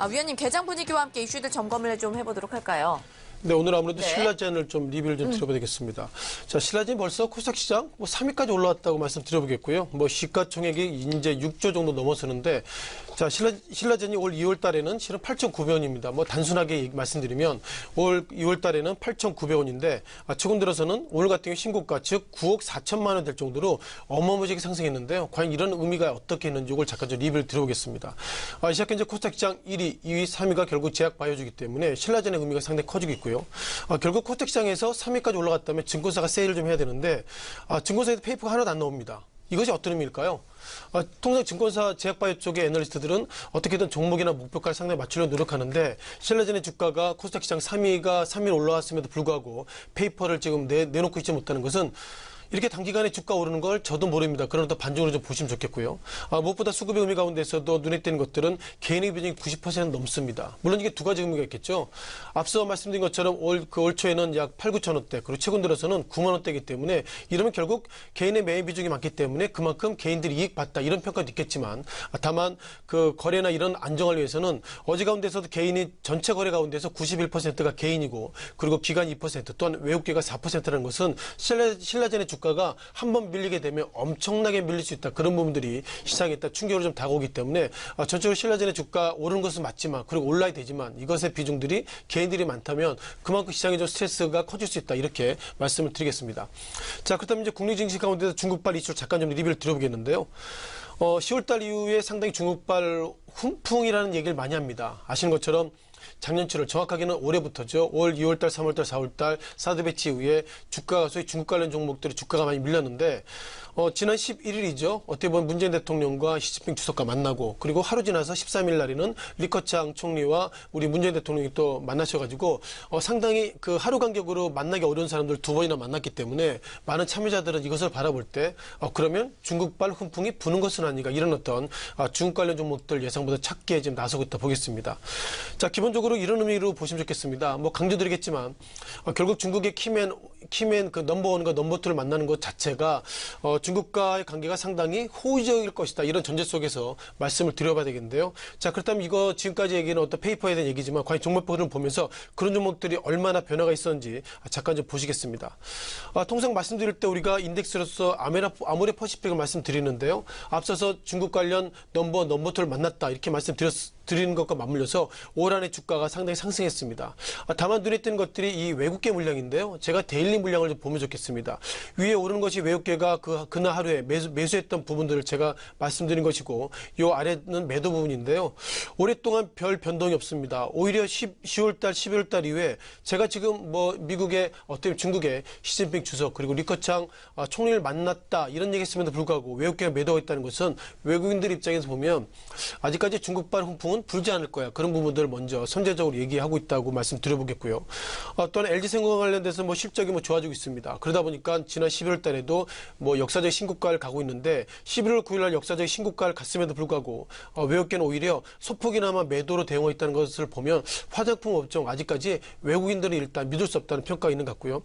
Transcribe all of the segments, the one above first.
아, 위원님 개장 분위기와 함께 이슈들 점검을 좀 해보도록 할까요? 네, 오늘 아무래도 네. 신라젠을 좀 리뷰를 좀 드려봐야 되겠습니다. 자, 신라젠이 벌써 코스닥 시장 뭐 3위까지 올라왔다고 말씀드려보겠고요. 뭐 시가총액이 이제 6조 정도 넘어서는데 자, 신라, 신라젠이 올 2월 달에는 실은 8,900원입니다. 뭐 단순하게 말씀드리면 올 2월 달에는 8,900원인데 아, 최근 들어서는 오늘 같은 경우 신고가 즉 9억 4천만 원 될 정도로 어마무지하게 상승했는데요. 과연 이런 의미가 어떻게 있는지 이걸 잠깐 좀 리뷰를 드려보겠습니다. 아, 시작해 이제 코스닥 시장 1위, 2위, 3위가 결국 제약 바이오주기 때문에 신라젠의 의미가 상당히 커지고 있고요. 아, 결국 코스닥 시장에서 3위까지 올라갔다면 증권사가 세일을 좀 해야 되는데 아, 증권사에서 페이퍼가 하나도 안 나옵니다. 이것이 어떤 의미일까요? 아, 통상 증권사 제약바이오 쪽의 애널리스트들은 어떻게든 종목이나 목표가를 상당히 맞추려고 노력하는데 신라젠의 주가가 코스닥 시장 3위가 3위 올라왔음에도 불구하고 페이퍼를 지금 내, 내놓고 있지 못하는 것은 이렇게 단기간에 주가 오르는 걸 저도 모릅니다. 그러나 또 반중으로 좀 보시면 좋겠고요. 아, 무엇보다 수급의 의미 가운데서도 눈에 띄는 것들은 개인의 비중이 90% 넘습니다. 물론 이게 두 가지 의미가 있겠죠. 앞서 말씀드린 것처럼 올, 그 올 초에는 약 8, 9천 원대, 그리고 최근 들어서는 9만 원대이기 때문에 이러면 결국 개인의 매매 비중이 많기 때문에 그만큼 개인들이 이익 봤다 이런 평가도 있겠지만 아, 다만 그 거래나 이런 안정을 위해서는 어제 가운데서도 개인이 전체 거래 가운데서 91%가 개인이고 그리고 기관 2% 또한 외국계가 4%라는 것은 신라, 신라젠의 주가 가 한 번 밀리게 되면 엄청나게 밀릴 수 있다. 그런 부분들이 시장에 있다 충격으로 좀 다가오기 때문에 아, 전체적으로 신라젠의 주가 오르는 것은 맞지만 그리고 올라야 되지만 이것의 비중들이 개인들이 많다면 그만큼 시장에 좀 스트레스가 커질 수 있다. 이렇게 말씀을 드리겠습니다. 자, 그렇다면 이제 국내 증시 가운데서 중국발 이슈 잠깐 좀 리뷰를 드려보겠는데요. 어, 10월달 이후에 상당히 중국발 훈풍이라는 얘기를 많이 합니다. 아시는 것처럼 작년 7월 정확하게는 올해부터죠. 올 2월달, 3월달, 4월달 사드 배치 이후에 주가가 소위 중국 관련 종목들이 주가가 많이 밀렸는데 어, 지난 11일이죠. 어떻게 보면 문재인 대통령과 시진핑 주석과 만나고 그리고 하루 지나서 13일 날에는 리커창 총리와 우리 문재인 대통령이 또 만나셔가지고 어, 상당히 그 하루 간격으로 만나기 어려운 사람들 두 번이나 만났기 때문에 많은 참여자들은 이것을 바라볼 때 어, 그러면 중국발 훈풍이 부는 것은 아닌가 이런 어떤 아, 중국 관련 종목들 예상보다 찾기에 지금 나서고 있다 보겠습니다. 자 기본 적으로 이런 의미로 보시면 좋겠습니다. 뭐 강조드리겠지만 어, 결국 중국의 키맨 키맨 그 넘버원과 넘버투를 만나는 것 자체가 어, 중국과의 관계가 상당히 호의적일 것이다 이런 전제 속에서 말씀을 드려봐야 되겠는데요. 자 그렇다면 이거 지금까지 얘기는 어떤 페이퍼에 대한 얘기지만 과연 종목들을 보면서 그런 종목들이 얼마나 변화가 있었는지 아, 잠깐 좀 보시겠습니다. 아, 통상 말씀드릴 때 우리가 인덱스로서 아메라, 아모레 퍼시픽을 말씀드리는데요. 앞서서 중국 관련 넘버 넘버투를 만났다 이렇게 말씀드렸 드리는 것과 맞물려서 올 한해 주가가 상당히 상승했습니다. 아, 다만 눈에 띄는 것들이 이 외국계 물량인데요. 제가 데일리 물량을 좀 보면 좋겠습니다. 위에 오르는 것이 외국계가 그 그날 하루에 매수, 매수했던 부분들을 제가 말씀드린 것이고 요 아래는 매도 부분인데요. 오랫동안 별 변동이 없습니다. 오히려 10, 10월달, 11월달 이후에 제가 지금 뭐 미국의 어떻게 중국의 시진핑 주석 그리고 리커창 아, 총리를 만났다 이런 얘기했음에도 불구하고 외국계가 매도가 있다는 것은 외국인들 입장에서 보면 아직까지 중국발 훈풍은 불지 않을 거야. 그런 부분들을 먼저 선제적으로 얘기하고 있다고 말씀드려보겠고요. 어, 또한 LG생과 관련돼서 뭐 실적이 뭐 좋아지고 있습니다. 그러다 보니까 지난 11월 달에도 뭐 역사적 신고가를 가고 있는데 11월 9일 날 역사적 신고가를 갔음에도 불구하고 어, 외국계는 오히려 소폭이나마 매도로 대응하고 있다는 것을 보면 화장품 업종 아직까지 외국인들은 일단 믿을 수 없다는 평가가 있는 것 같고요.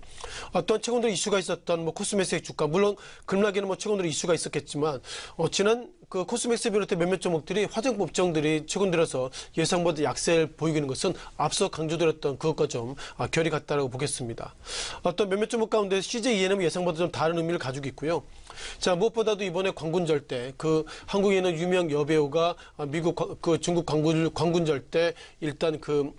어, 또한 최근 들어 이슈가 있었던 뭐 코스메스의 주가 물론 급락에는 뭐 최근 들어 이슈가 있었겠지만 어, 지난 그 코스맥스 비롯해 몇몇 종목들이 화장품 업종들이 최근 들어서 예상보다 약세를 보이고 있는 것은 앞서 강조드렸던 그것과 좀 아, 결이 같다라고 보겠습니다. 어, 또 몇몇 종목 가운데 CJ ENM은 예상보다 좀 다른 의미를 가지고 있고요. 자 무엇보다도 이번에 광군절 때 그 한국에 있는 유명 여배우가 아, 미국 관- 그 중국 광군 광군절 때 일단 그 어,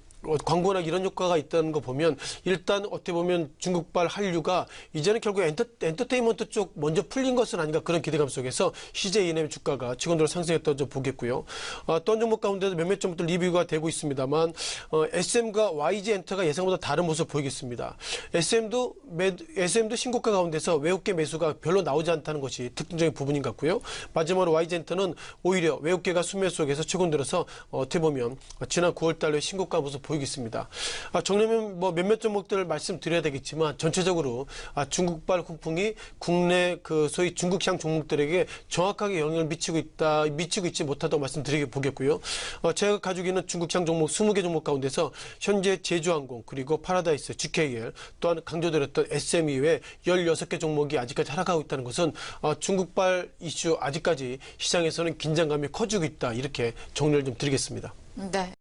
광고나 이런 효과가 있다는 거 보면 일단 어떻게 보면 중국발 한류가 이제는 결국 엔터, 엔터테인먼트 쪽 먼저 풀린 것은 아닌가 그런 기대감 속에서 CJ ENM 주가가 들어 상승했다고 좀 보겠고요. 어, 또한 종목 가운데도 몇몇 종목들 리뷰가 되고 있습니다만 어, SM과 YG 엔터가 예상보다 다른 모습 보이겠습니다. SM도 매, SM도 신고가 가운데서 외국계 매수가 별로 나오지 않다는 것이 특징적인 부분인 것 같고요. 마지막으로 YG 엔터는 오히려 외국계가 수매 속에서 최근 들어서 어, 어떻게 보면 어, 지난 9월 달에 신고가 모습 보이 겠습니다. 아, 정리하면 뭐 몇몇 종목들을 말씀드려야 되겠지만 전체적으로 아, 중국발 훈풍이 국내 그 소위 중국향 종목들에게 정확하게 영향을 미치고 있다, 미치고 있지 못하다고 말씀드리게 보겠고요. 어, 제가 가지고 있는 중국향 종목 20개 종목 가운데서 현재 제주항공 그리고 파라다이스, GKL 또한 강조드렸던 SME 외 16개 종목이 아직까지 하락하고 있다는 것은 어, 중국발 이슈 아직까지 시장에서는 긴장감이 커지고 있다 이렇게 정리를 좀 드리겠습니다. 네.